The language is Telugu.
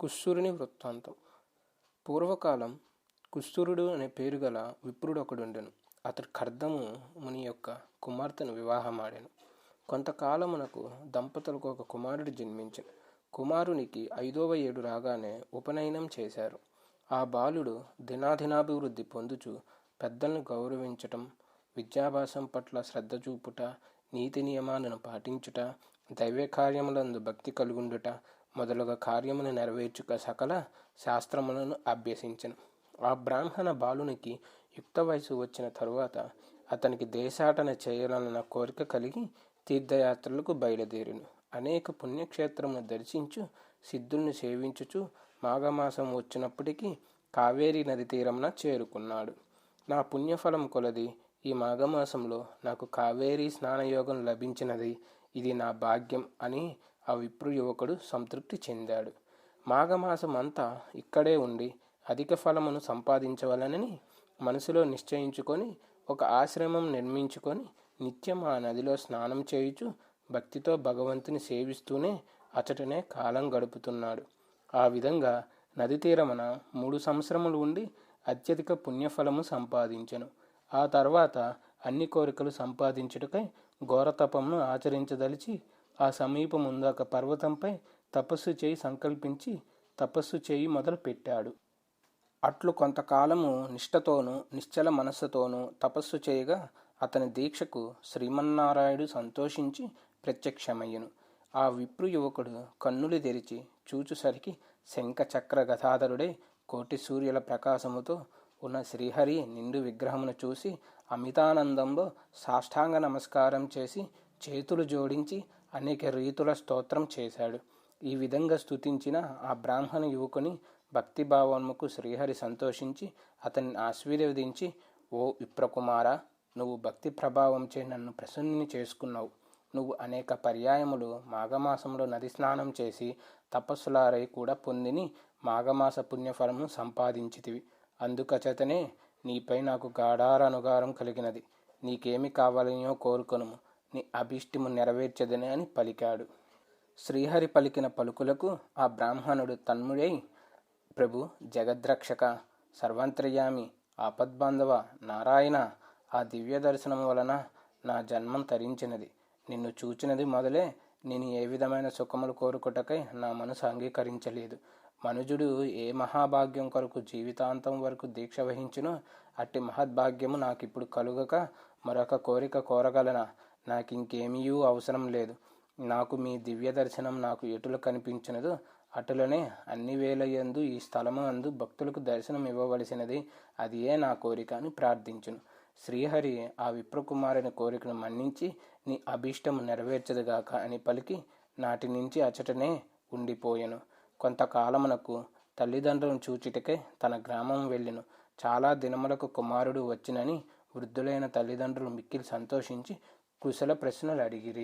కుస్సురుని వృత్తాంతం. పూర్వకాలం కుస్సురుడు అనే పేరు గల విప్రుడు ఒకడుండెను. అతడు ఖర్దము ముని యొక్క కుమార్తెను వివాహమాడాను. కొంతకాలమునకు దంపతులకు ఒక కుమారుడు జన్మించను. కుమారునికి ఐదవ ఏడు రాగానే ఉపనయనం చేశారు. ఆ బాలుడు దినాదినాభివృద్ధి పొందుచు పెద్దలను గౌరవించటం విద్యాభ్యాసం పట్ల శ్రద్ధ చూపుట నీతి నియమాలను పాటించుట దైవ కార్యములందు భక్తి కలుగుండుట మొదలుగా కార్యమును నెరవేర్చుక సకల శాస్త్రములను అభ్యసించను. ఆ బ్రాహ్మణ బాలునికి యుక్త వయసు వచ్చిన తరువాత అతనికి దేశాటన చేయాలన్న కోరిక కలిగి తీర్థయాత్రలకు బయలుదేరిను. అనేక పుణ్యక్షేత్రమును దర్శించు సిద్ధుల్ని సేవించుచు మాఘమాసం వచ్చినప్పటికీ కావేరీ నది తీరమున చేరుకున్నాడు. నా పుణ్యఫలం కొలది ఈ మాఘమాసంలో నాకు కావేరీ స్నానయోగం లభించినది ఇది నా భాగ్యం అని ఆ విప్రు యువకుడు సంతృప్తి చెందాడు. మాఘమాసం అంతా ఇక్కడే ఉండి అధిక ఫలమును సంపాదించవలనని మనసులో నిశ్చయించుకొని ఒక ఆశ్రమం నిర్మించుకొని నిత్యం ఆ నదిలో స్నానం చేయుచు భక్తితో భగవంతుని సేవిస్తూనే అచటనే కాలం గడుపుతున్నాడు. ఆ విధంగా నది తీరమున మూడు సంవత్సరములు ఉండి అత్యధిక పుణ్యఫలము సంపాదించెను. ఆ తర్వాత అన్ని కోరికలు సంపాదించుటకై ఘోరతపమును ఆచరించదలిచి ఆ సమీపముందాక ఒక పర్వతంపై తపస్సు చేయి సంకల్పించి తపస్సు చేయి మొదలు పెట్టాడు అట్లు కొంతకాలము నిష్ఠతోనూ నిశ్చల మనస్సుతోనూ తపస్సు చేయగా అతని దీక్షకు శ్రీమన్నారాయుడు సంతోషించి ప్రత్యక్షమయ్యను. ఆ విప్రు యువకుడు కన్నులు తెరిచి చూచుసరికి శంఖచక్ర గదాధరుడే కోటి సూర్యుల ప్రకాశముతో ఉన్న శ్రీహరి నిండు విగ్రహమును చూసి అమితానందంలో సాష్టాంగ నమస్కారం చేసి చేతులు జోడించి అనేక రీతుల స్తోత్రం చేశాడు. ఈ విధంగా స్తుతించిన ఆ బ్రాహ్మణ యువకుని భక్తిభావముకు శ్రీహరి సంతోషించి అతన్ని ఆశీర్వదించి ఓ విప్రకుమార నువ్వు భక్తి ప్రభావంచే నన్ను ప్రసన్నిని చేసుకున్నావు. నువ్వు అనేక పర్యాయములు మాఘమాసంలో నది స్నానం చేసి తపస్సులారై కూడా పొందిని మాఘమాస పుణ్యఫలము సంపాదించితివి. అందుకచేతనే నీపై నాకు గాఢార అనుగారం కలిగినది. నీకేమి కావాలనో కోరుకొనుము. నీ అభీష్టిము నెరవేర్చదని అని పలికాడు. శ్రీహరి పలికిన పలుకులకు ఆ బ్రాహ్మణుడు తన్ముడై ప్రభు జగద్రక్షక సర్వంత్రయామి ఆపద్బాంధవ నారాయణ ఆ దివ్య దర్శనం వలన నా జన్మం తరించినది. నిన్ను చూచినది మొదలే నేను ఏ విధమైన సుఖములు కోరుకుటకై నా మనసు అంగీకరించలేదు. మనుజుడు ఏ మహాభాగ్యం కొరకు జీవితాంతం వరకు దీక్ష వహించునో అట్టి మహద్భాగ్యము నాకిప్పుడు కలుగక మరొక కోరిక కోరగలనా? నాకు ఇంకేమీయూ అవసరం లేదు. నాకు మీ దివ్య దర్శనం నాకు ఎటులు కనిపించినదో అటులనే అన్ని వేలయందు ఈ స్థలము అందు భక్తులకు దర్శనం ఇవ్వవలసినది అది ఏ నా కోరిక అని ప్రార్థించును. శ్రీహరి ఆ విప్రకుమారుని కోరికను మన్నించి నీ అభీష్టము నెరవేర్చదుగాక అని పలికి నాటి నుంచి అచటనే ఉండిపోయెను. కొంతకాలమునకు తల్లిదండ్రులను చూచిటకే తన గ్రామం వెళ్ళెను. చాలా దినములకు కుమారుడు వచ్చినని వృద్ధులైన తల్లిదండ్రులు మిక్కిలి సంతోషించి కుశల ప్రశ్నలు అడిగిరి